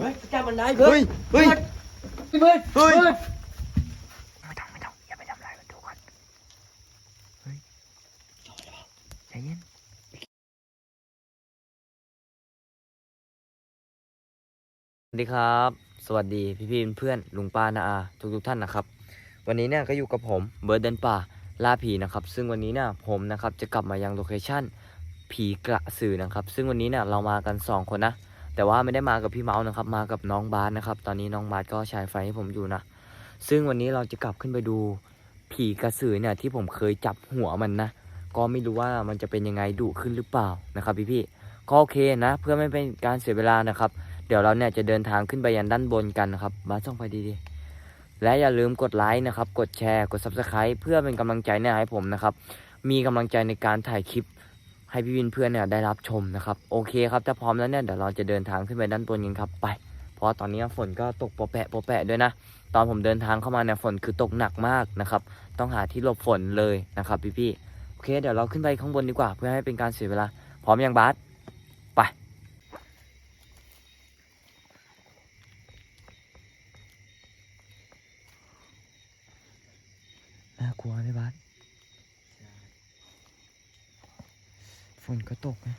ฮ้ยจับมันได้เบิร์ดเฮ้ยเฮ้ยพี่เบิร์ดเฮ้ยบิร์ดไม่ต้องไม่ต้องอย่าไปทำอะไรมันดูก่อนเฮ้ยใจเย็นสวัสดีครับ สวัสดีพี่พี่เพื่อนลุงป้านาอาทุกทุกๆท่านนะครับ วันนี้เนี่ยก็อยู่กับผมเบิร์ดเดินป่าล่าผีนะครับ ซึ่งวันนี้เนี่ยผมนะครับจะกลับมายังโลเคชั่นผีกระสือนะครับ ซึ่งวันนี้เนี่ยเรามากันสองคนนะ แต่ว่าไม่ได้มากับพี่เมาส์นะครับ มากับน้องบาสนะครับ ตอนนี้น้องบาสก็ฉายไฟให้ผมอยู่นะ ซึ่งวันนี้เราจะกลับขึ้นไปดูผีกระสือเนี่ยที่ผมเคยจับหัวมันนะ ก็ไม่รู้ว่ามันจะเป็นยังไงดุขึ้นหรือเปล่านะครับพี่พี่ๆก็โอเคนะ เพื่อไม่เป็นการเสียเวลานะครับ เดี๋ยวเราเนี่ยจะเดินทางขึ้นไปยันด้านบนกันนะครับบาสส่องไปดีๆและอย่าลืมกดไลค์นะครับ กดแชร์ กด subscribe เพื่อเป็นกำลังใจเนี่ยให้ผมนะครับ มีกำลังใจในการถ่ายคลิป ให้พี่วินเพื่อนเนี่ยได้รับชมนะครับ โอเคครับถ้าพร้อมแล้วเนี่ยเดี๋ยวเราจะเดินทางขึ้นไปด้านบนกันครับไป เพราะตอนนี้ฝนก็ตกโปะแปะโปะแปะด้วยนะ ตอนผมเดินทางเข้ามาเนี่ยฝนคือตกหนักมากนะครับ ต้องหาที่หลบฝนเลยนะครับพี่ๆโอเค เดี๋ยวเราขึ้นไปข้างบนดีกว่า เพื่อให้เป็นการเสียเวลา พร้อมยังบาสไปน่ากลัวไหมบาส ฝนก็ตกนะ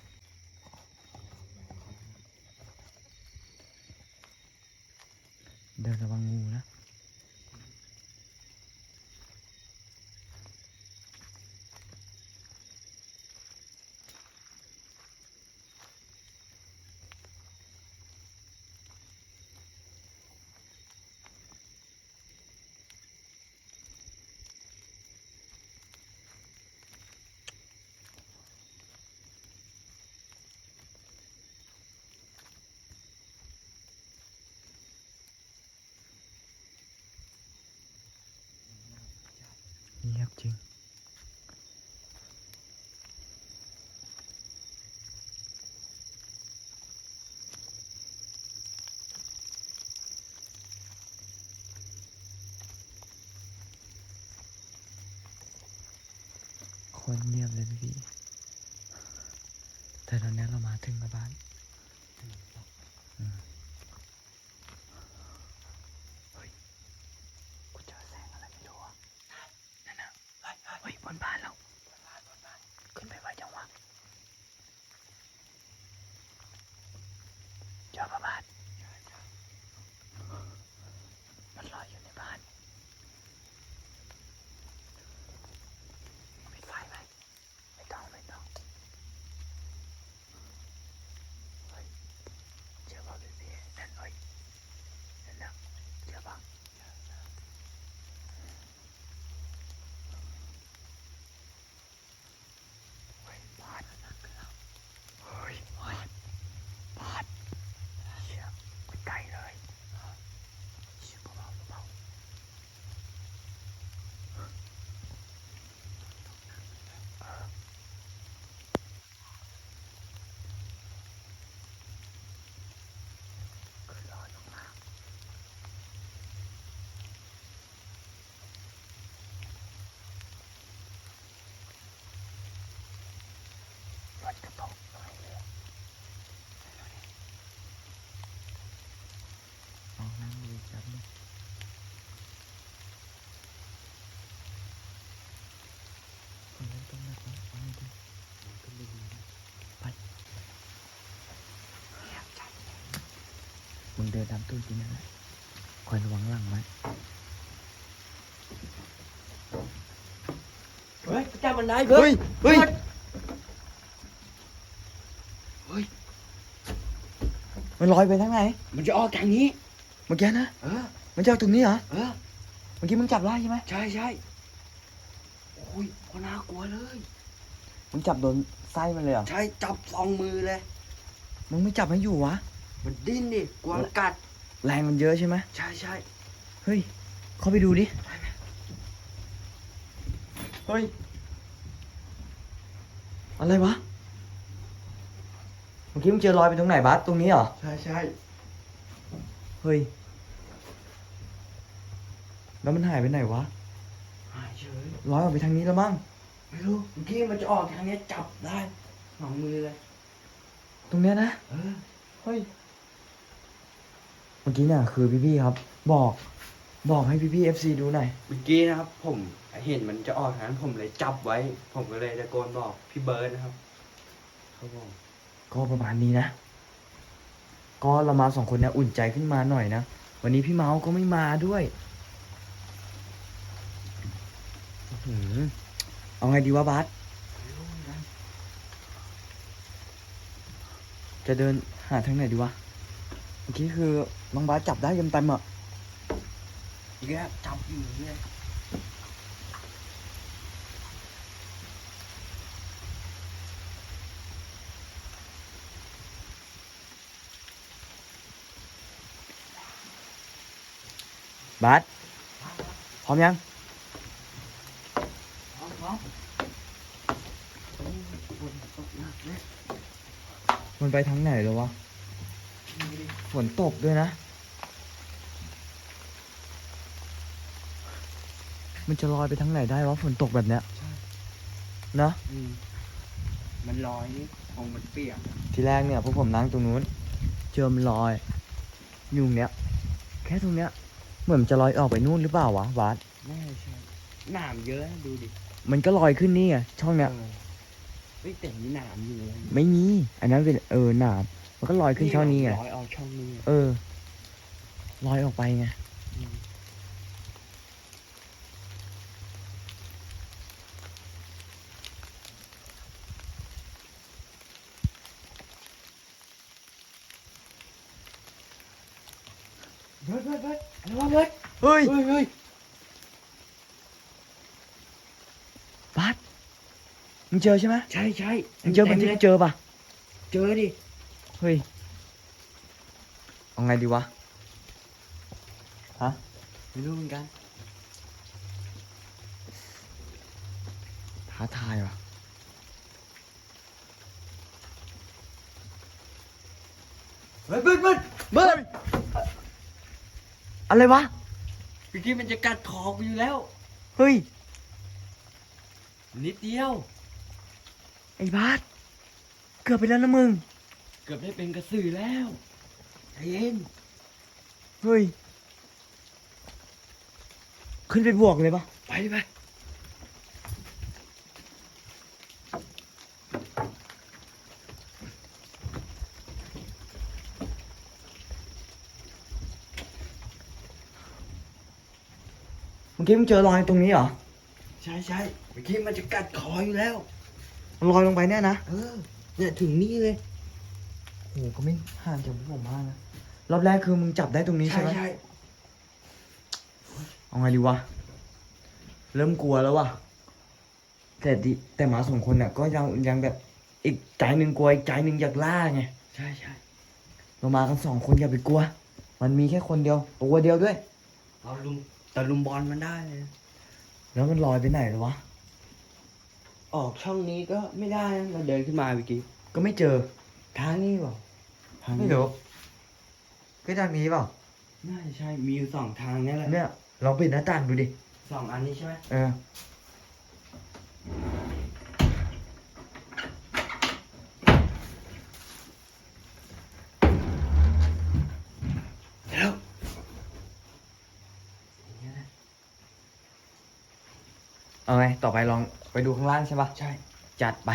ยบจริง คนเงียบเลยพี่ แต่ตอนนี้เรามาถึงแล้วบ้านอืมเฮ้ย กูเจอแสงอะไรไม่รู้อะ นั่นน่ะเฮ้ยบนบ้านเรา ขึ้นไปไวจังวะเจอปะบ้านมันลอยอยู่ในบ้าน ปิดไฟไหมไม่ต้องไม่ต้องเฮ้ยเจอป่ะพี่พี่นั่นเฮ้ยนั่นนะเจอป่ะเฮ้ยบาดเฮ้ยบาดบาดเชี่ยกูไกลเลยเชี่ยเบาๆเบาๆ คือลอยลงมาฝนจะตกลอยเลยเอานั่งดูจับนึงคนเล่นต้นไม้ก่อนเอาไงดีขึ้นไปดูนะไปเงียบจัด มึงเดินตามตู้กินนั่นแหละคอยระวังหลังไว้เฮ้ยจับมันได้เบิร์ดเฮ้ยเฮ้ยบิร์ดมันลอยไปทางไหน มันจะออกทางนี้ เมื่อกี้นะ เออ มันจะเอาตรงนี้เหรอ เออ เมื่อกี้มึงจับได้ใช่ไหมใช่ใช่โอ้ยพน่ากลัวเลย มึงจับโดนไส้มันเลยเหรอ ใช่ จับสองมือเลย มึงไม่จับให้อยู่วะ มันดิ้นดิกลัวมันกัด แรงมันเยอะใช่ไหมใช่ใช่เฮ้ย เข้าไปดูดิ เฮ้ย อะไรวะ เมื่อกี้มึงเจอรอยไปตรงไหนบัสตรงนี้เหรอ ใช่ใช่เฮ้ย แล้วมันหายไปไหนวะ หายเฉยลอยออกไปทางนี้แล้วมั้ง ไม่รู้เมื่อกี้มันจะออกทางนี้จับได้สองมือเลย ตรงเนี้ยนะ เออ เฮ้ย เมื่อกี้เนี่ยคือพี่ๆครับ บอกบอกให้พี่ๆเอฟซีดูหน่อย เมื่อกี้นะครับ ผมเห็นมันจะออกทางนั้นผมเลยจับไว้ ผมก็เลยตะโกนบอกพี่เบิร์ดนะครับครับผมก็ประมาณนี้นะ ก็เรามาสองคนเนี่ยอุ่นใจขึ้นมาหน่อยนะ วันนี้พี่เมาส์ก็ไม่มาด้วยอื้อหือเอาไงดีวะบัสจะเดินหาทางไหนดีวะเมื่อกี้คือ น้องบาสจับได้เต็มเต็มๆอะอีกแล้วจับอยู่เนี่ยบาสพร้อมยังพร้อมพร้อมโอ้ยฝนตกหนักเลยมันไปทางไหนแล้ววะ ฝนตกด้วยนะ มันจะลอยไปทางไหนได้วะฝนตกแบบเนี้ยใช่เนอะอืมมันลอยนี่คงมันเปียกทีแรกเนี่ยพวกผมนั่งตรงนู้น เจอมันลอยอยู่ตรงเนี้ย แค่ตรงเนี้ย เหมือนมันจะลอยออกไปนู่นหรือเปล่าวะบาสแน่ใช่หนามเยอะนะดูดิมันก็ลอยขึ้นนี่ไงช่องเนี้ยเออเฮ้ยแต่มีหนามอยู่เลยไม่มี อันนั้นเป็นเออหนามมันก็ลอยขึ้นช่องนี้ไงลอยออกช่องนี้ เออลอยออกไปไง อืมเบิร์ดเบิร์ดเบิร์ดอะไรวะเบิร์ด เฮ้ย เฮ้ยเฮ้ย บาสมึง เจอใช่ไหมใช่ใช่มึงเจอมันที่ต็กูเจอปะเจอดิเฮ้ยเอาไงดีวะฮะไม่รู้เหมือนกันท้าทายวะเบิร์ดเบิร์ดเบิร์ดเบิร์ดอะไรวะเมื่อกี้มันจะกัดคอกูอยู่แล้ว เฮ้ย นิดเดียว ไอ้บาสเกือบไปแล้วนะมึง เกือบได้เป็นกระสือแล้วใจเย็นเฮ้ย ขึ้นไปบวกเลยปะไปไปเมื่อกี้มึงเจอรอยตรงนี้เหรอ ใช่ใช่เมื่อกี้มันจะกัดคออยู่แล้ว มันลอยลงไปแน่นะ เออ เนี่ยถึงนี่เลย โอ้ก็ไม่ห่างจากพวกผมมากนะ รอบแรกคือมึงจับได้ตรงนี้ใช่ใช่ไหมใช่เอาไงดีวะ เริ่มกลัวแล้ววะแต่ดิแต่หมาสองคนน่ะ ก็ยังยังแบบอีกใจหนึ่งกลัวอีกใจหนึ่งอยากล่าไง ใช่ใช่เรามากันสองคนอย่าไปกลัว มันมีแค่คนเดียวตัวเดียวด้วย เราลุมแต่ลุมบอลมันได้เลย แล้วมันลอยไปไหนแล้ววะ ออกช่องนี้ก็ไม่ได้นะเราเดินขึ้นมาเมื่อกี้ก็ไม่เจอ ทางนี้เปล่าทางไม่นี้รู้ก็ทางนี้เปล่าน่าจะใช่มีอยู่สองทางนี่แหละเนี่ยลองปิดหน้าต่างดูดิสองอันนี้ใช่ไหมเออแล้วเอาไงต่อไปลอง ไปดูข้างล่างใช่ปะใช่ จัดไป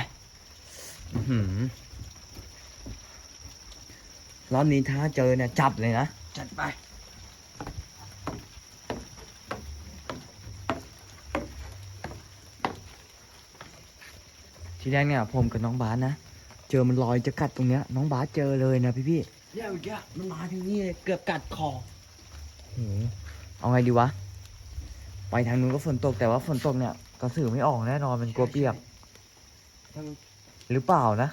อื้อหือรอบนี้ถ้าเจอเนี่ยจับเลยนะ จัดไป ทีแรกเนี่ย ผมกับน้องบาสนะ เจอมันลอยจะกัดตรงเนี้ย น้องบาสเจอเลยนะพี่พี่เนี่ยเมื่อกี้มันมาถึงนี่เลยเกือบกัดคอๆโหเอาไงดีวะ ไปทางนู้นก็ฝนตกแต่ว่าฝนตกเนี่ย กระสือไม่ออกแน่นอนมันกลัวเปียกต้องหรือเปล่านะ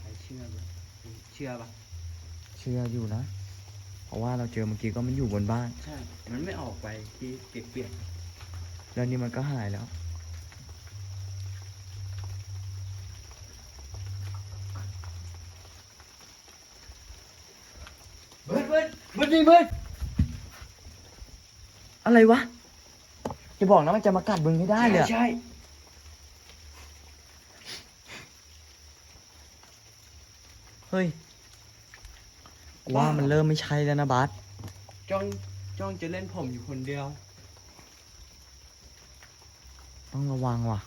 ใครเชื่อปะเชื่อปะเชื่ออยู่นะ เพราะว่าเราเจอเมื่อกี้ก็มันอยู่บนบ้าน ใช่ มันไม่ออกไปที่เปียกแล้วนี่มันก็หายแล้ว ๆเบิร์ดเบิร์ดเบิร์ดนี่เบิร์ดอะไรวะ จะบอกนะมันจะมากัดมึงไม่ได้เลยอะใช่เฮ้ยกูว่ามันเริ่มไม่ใช่แล้วนะบาสจ้องจ้องจะเล่นผมอยู่คนเดียว ต้องระวังว่ะ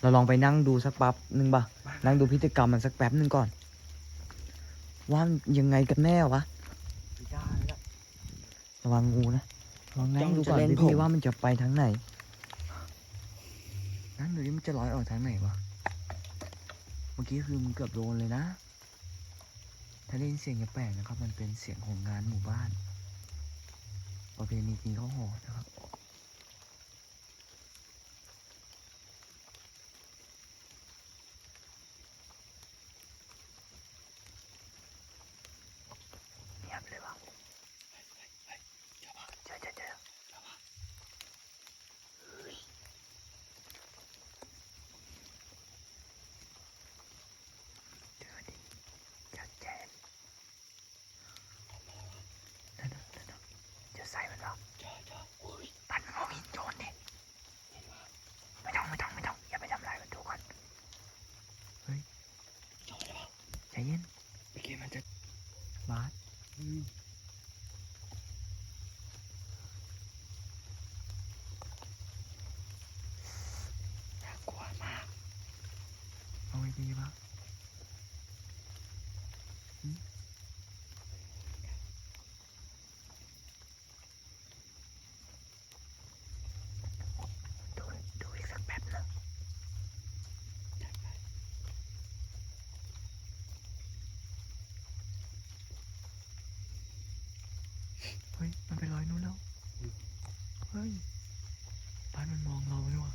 เราลองไปนั่งดูสักแป๊บนึงป่ะ นั่งดูพิธีกรรมมันสักแป๊บนึงก่อน ว่ามันยังไงกันแน่วะ ไม่ได้แล้วระวังงูนะ ลองนั่งดูก่อนจ้องจะเล่นพี่ผมว่ามันจะไปทางไหนนั่งดูดิมันจะลอยออกทางไหนวะ เมื่อกี้คือมันเกือบโดนเลยนะ ถ้าได้ยินเสียงอย่าแปลกนะครับ มันเป็นเสียงของงานหมู่บ้าน ประเพณีกินข้าวห่อนะครับ เงียบเลยวะเจอเจอเจอเจอดิชัดเจนนั่นน่ะนั่นน่ะจะใส่มันเหรอปันมันมองหินโจรดิไม่ต้องไม่ต้องไม่ต้องอย่าไปทำลายมันดูก่อน เฮ้ยใจเย็น เมื่อกี้มัน จะบาส อืม น่ากลัวมาก เอาไงดีวะหึดูดูอีกสักแป๊บหนึง เฮ้ย มันไปลอยนู้นแล้ว เฮ้ยบ้านมันมองเราด้วยว่ะ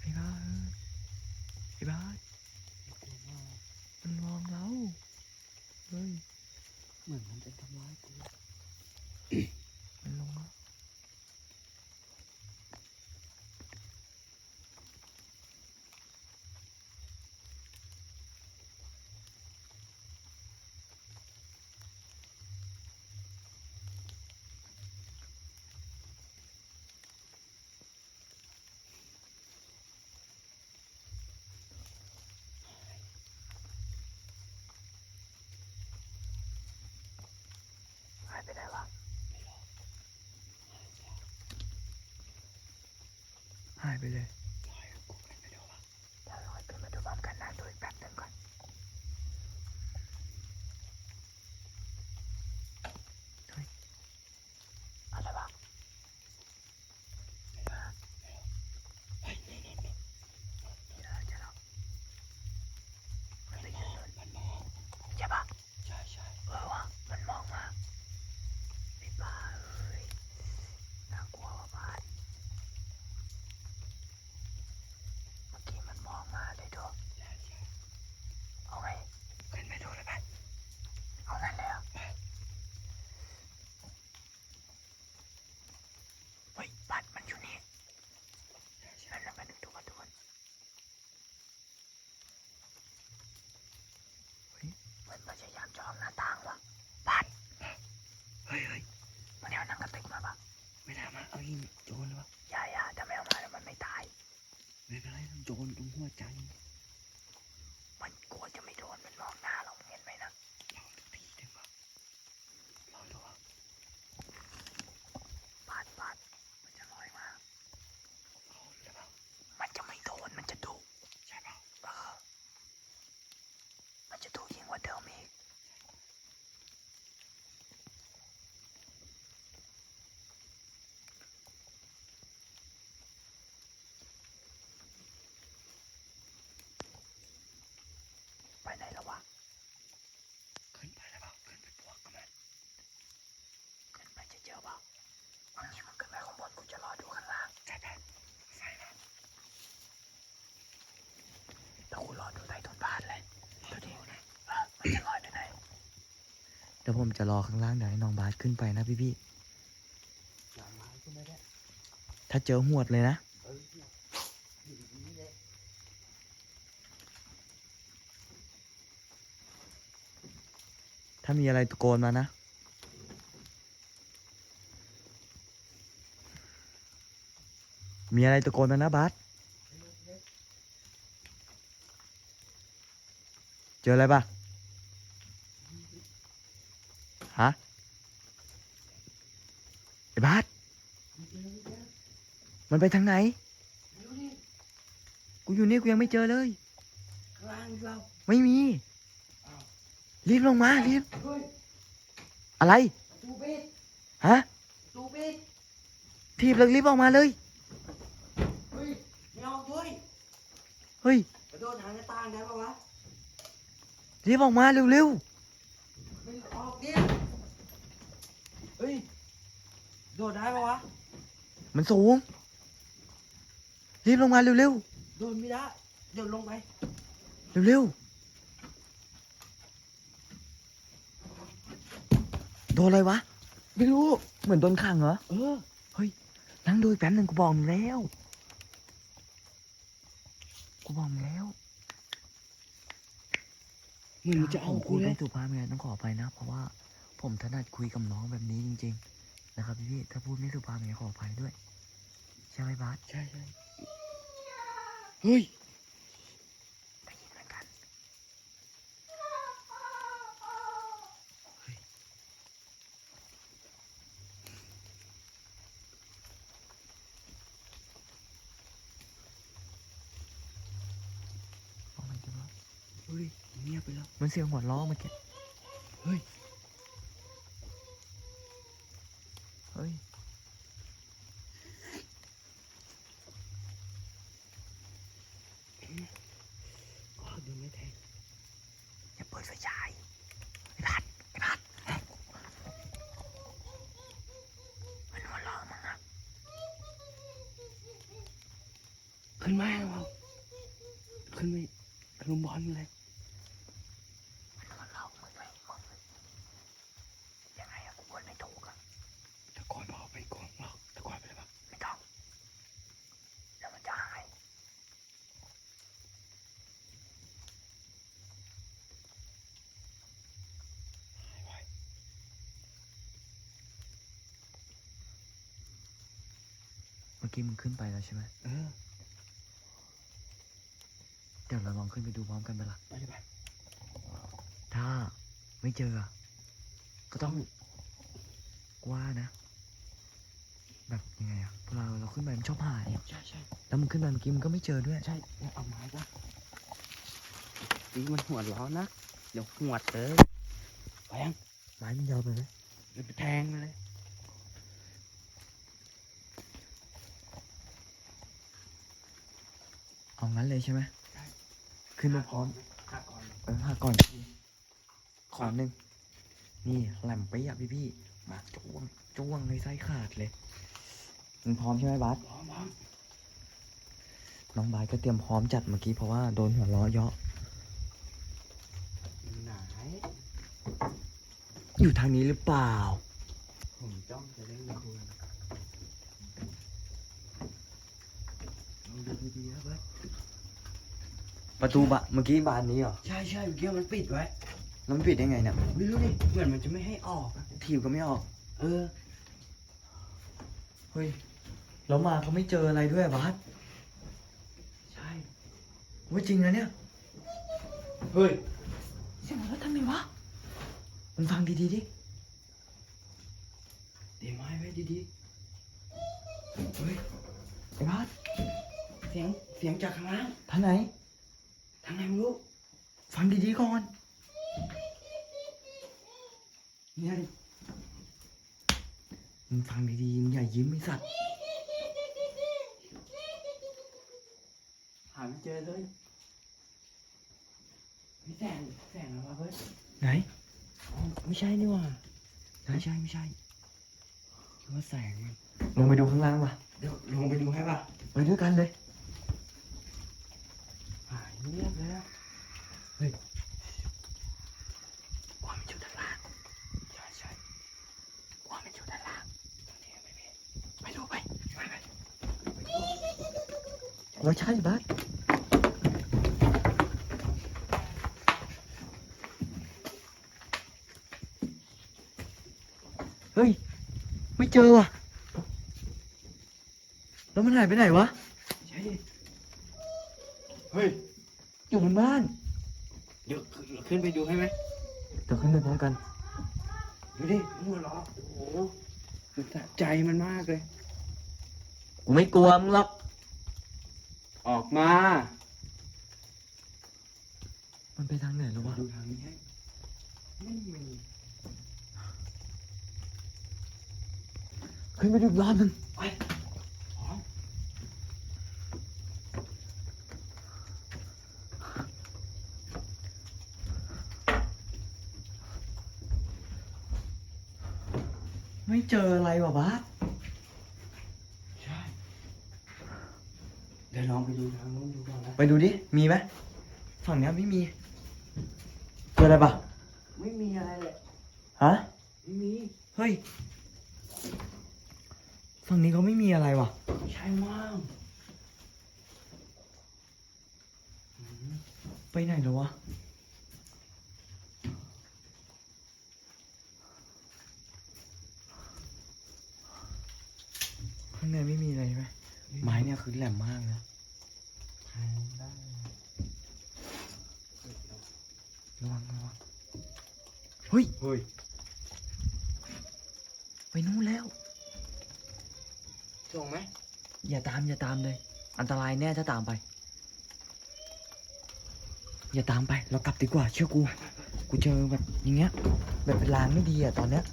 ไอ้บ้าเอ้ยไอ้บ้ามันมองเรา เฮ้ย เหมือนมันจะทำร้ายกู มันลงแล้วหายไปไหนวะหายไปเลยเดี๋ยวเราขึ้นมาดูพร้อมกันนะดูอีกแป๊บหนึงก่อน เฮ้ย อะไรวะเฮ้ยนี่นี่นี่เจอเจอแล้วมันไปยืนนู่นมันมองใช่ปะ ใช่ใช่ เออวะมันมองมาไอ้บ้าเอ้ยน่ากลัวว่ะบ้านเมื่อกี้มันมองมาเลยดู ใช่ใช่ เอาไง ขึ้นไปดูเลยไหม เอางั้นเลยเหรอะเฮ้ยบัตรมันอยู่นี่ ใช่ใช่ นั่นแล้วมันดูกันดูกันเฮ้ยมัน พยายามจะออกหน้าต่างว่ะบัตรเฮ้ยเฮ้ยมันเอาหนังกระติกมาปะไม่ได้มาเอายิงโจรเลยวะอย่าอย่าถ้าไม่เอามาแล้วมันไม่ตายไม่เป็นไรโจรตรงหัวใจ มันกลัวจะไม่โดนมันมองหน้าเราเห็นไหมนะ เราดูทีได้ปะเราดูว่า บาดบาดมันจะลอยมา เขาหรือเปล่า มันจะไม่โดน มันจะดุ ใช่เปล่า เออ มันจะดุยิ่งกว่าเดิมอีกไปไหนแล้ววะ ขึ้นไปแล้วเปล่าขึ้นไปบวกกับมัน ขึ้นไปจะเจอเปล่าอันนี้มันขึ้นไปข้างบนกูจะรอดูข้างล่าง ใช่ปะไฟมา แล้วกูรอดูใต้ต้นบานเลยดูดิเออมันจะลอยไปไหน เดี๋ยวผมจะรอข้างล่างเดี๋ยวให้น้องบาสขึ้นไปนะพี่พี่หลังไม้ก็ไม่ได้ๆถ้าเจอหวดเลยนะ ถ้ามีอะไรตะโกนมานะมีอะไรตะโกนมานะบาสเจออะไรปะ อ้บาสมันไปทางไหน กูอยู่นี่กูยังไม่เจอเลยข้างล่างเราไม่มีอ้าวรีบลงมารีบ เฮ้ยอะไร ประตูปิดฮะ ประตูปิดทีบเลยรีบออกมาเลย เฮ้ยไม่ออกด้วยเฮ้ย กระโดดทางหน้าต่างได้ปะวะ รีบออกมาเร็ว ไม่ออกดิเฮ้ย โดดได้ปะวะๆมันสูง รีบลงมาเร็วโดดไม่ได้ เดี๋ยวลงไปๆเร็วๆโดนอะไรวะ ไม่รู้ เหมือนโดนขังเหรอ เออนั่งดูอีกแป๊บหนึ่งกูบอกมึงแล้ว กูบอกมึงแล้วเหมือนมันจะเอาผมกูพูดเลไม่ย สุภาพไงต้องขอไปนะ เพราะว่าผมถนัดคุยกับน้องแบบนี้จริง ๆ นะครับพี่ๆถ้าพูดไม่สุภาพไงขออภัยด้วย ใช่ไหมบาสใช่ใช่เฮ้ยได้ยินเหมือนกันเอามันจะว่าเฮ้ยเงียบไปแล้วมันเสียงหัวล้อเมื่อกี้เฮ้ย เฮ้ย ก็ดูไม่แทง อย่าเปิดไฟฉายไอ้พัดไอ้พัดมันหัวล้อมึงอะ ขึ้นมาเราขึ้นไปตะลุมบอลเลยมันหัวล้อมึงไหมมึงยังไงอะกูพูดไม่ถูกอะตะโกนบอกไปก่อนหรอกตะโกนไปเลยปะไม่ต้องเดี๋ยวมันจะหายไว้เมื่อกี้มึงขึ้นไปแล้วใช่ไหมเออเดี๋ยวเราลองขึ้นไปดูพร้อมกันไปละไปเลยไปถ้าไม่เจออะก็ต้องกว่านะ แบบยังไงอะเวลาเราขึ้นไปมันชอบหายอะใช่ใช่แล้วมึงขึ้นไปเมื่อกี้มึงก็ไม่เจอด้วย ใช่เนี่ยเอาไม้ปะนี่มันหัวร้อนนะเดี๋ยวหวดเลยไปยังไม้มันยาวไปไหมเดี๋ยวไปแทงมันเลยเอางั้นเลยใช่ไหม ขึ้นมาพร้อมขาก่อนเออหาก่อนขอหนึ่งนี่แหลมไปอะพี่พี่ๆมาจ้วงจ้วงให้ไส้ขาดเลยมึงพร้อมใช่ไหมบาสพร้อมพร้อมน้องบาสก็เตรียมพร้อมจัดเมื่อกี้เพราะว่าโดนหัวล้อเยาะอยู่ไหนอยู่ทางนี้หรือเปล่า ผมจ้องจะเล่นกับคุณลองดูดีๆนะเบิร์ต ประตูบะเมื่อกี้บานนี้เหรอใช่ใช่เมื่อกี้มันปิดไว้ แล้วมันปิดได้ไงเนี่ยไม่รู้ดิเหมือนมันจะไม่ให้ออกอะทีบก็ไม่ออก เออ เฮ้ยแล้วมาเขาไม่เจออะไรด้วยอะบาสใช่ ว่าจริงนะเนี่ย เฮ้ย เสียงอะไรทำไมวะมึงฟังดีๆดิ เดี๋ยวไม้ไว้ดีๆ เฮ้ย ไอ้บาสเสียง เสียงจากข้างล่างทางไหน ทางไหนไม่รู้ ฟังดีๆก่อนเนี่ยดิมึงฟังดีๆมึงอย่ายิ้มไอ้สัตว์หาไม่เจอเลยมีแสงแสงอะไรวะเบิร์ตไหนอ๋อไม่ใช่นี่หว่าไม่ใช่ไม่ใช่คิดว่าแสงมันลงไปดูข้างล่างป่ะเดี๋ยวลงไปดูให้ป่ะไปด้วยกันเลยหาย เงียบเลยอะว่ามันอยู่ด้านล่างใช่ใช่ว่ามันอยู่ด้านล่างตรงนี้ไม่มีไปดูไปไปไปว่าใช่บัสเฮ้ย ไม่เจอว่ะ แล้วมันหายไปไหนวะ เฮ้ย อยู่บนบ้าน เดี๋ยวขึ้นไปดูให้ไหมเดี๋ยวขึ้นไปพร้อมกันดูดิหัวเราะโอ้โหมันสะใจมันมากเลย กูไม่กลัวมึงหรอก ออกมา มันไปทางไหนแล้ววะ ดูทางนี้ให้ไม่มีขึ้นไปดูอีกรอบหนึงไปพร้อม ไม่เจออะไรวะบาสใช่เดี๋ยวลองไปดูทางนู้นดูก่อนนะไปดูดิ มีไหมฝั่งเนี้ยไม่มี เจออะไรปะไม่มีอะไรเลยฮะ ไม่มีเฮ้ย ฝั่งนี้เขาไม่มีอะไรวะใช่มั้งอืมไปไหนแล้ววะางในไม่มีอะไรใช่ไหมไม้เนี่ยคือแหลมมากนะทางได้ระวังระวังเฮ้ยเฮ้ยไปนู่นแล้วส่งไหมอย่าตามอย่าตามเลย อันตรายแน่ถ้าตามไป อย่าตามไป เรากลับดีกว่าเชื่อกู กูเจอแบบอย่างเงี้ย แบบเป็นลางไม่ดีอะตอนเนี้ย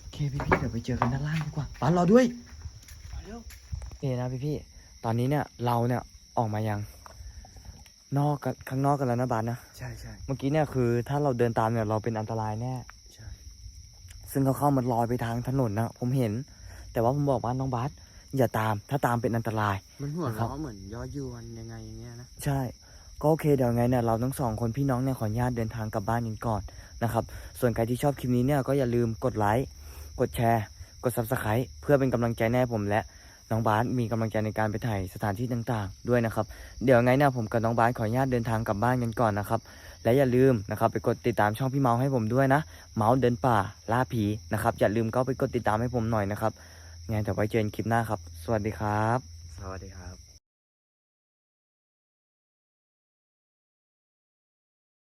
โอเค พี่พี่ๆเดี๋ยวไปเจอกันด้านล่างดีกว่าปานรอด้วยมาเร็วนี่นะพี่พี่ๆตอนนี้เนี่ยเราเนี่ยออกมายัง นอกกันข้างนอกกันแล้วนะบานนะ ใช่ใช่เมื่อกี้เนี่ยคือถ้าเราเดินตามเนี่ยเราเป็นอันตรายแน่ใช่ซึ่งเขาเข้ามาลอยไปทางถนนนะผมเห็น แต่ว่าผมบอกว่าน้องบาสอย่าตามถ้าตามเป็นอันตราย มันหัวครัเราะบเหมือนย่อยวนยังไงอย่างเงี้ยนะ ใช่ ก็โอเคเดี๋ยวไงเนี่ยเราทั้งสองคนพี่น้องเนี่ยขออนุญาตเดินทางกลับบ้านกันก่อนนะครับ ส่วนใครที่ชอบคลิปนี้เนี่ยก็อย่าลืมกดไลค์ กดแชร์ กด subscribe เพื่อเป็นกำลังใจแน่ผมและน้องบาสมีกำลังใจในการไปถ่ายสถานที่ต่างๆ ด้วยนะครับ เดี๋ยวไงนี่ยผมกับน้องบาสขออนุญาตเดินทางกลับบ้านกันก่อนนะครับ และอย่าลืมนะครับไปกดติดตามช่องพี่เมาให้ผมด้วยนะ เมาส์เดินป่าล่าผีนะครับอย่าลืมก็ไปกดติดตามให้ผมหน่อยนะครับงั้นเดี๋ยวไว้เจอกันคลิปหน้าครับ สวัสดีครับ สวัสดีครับ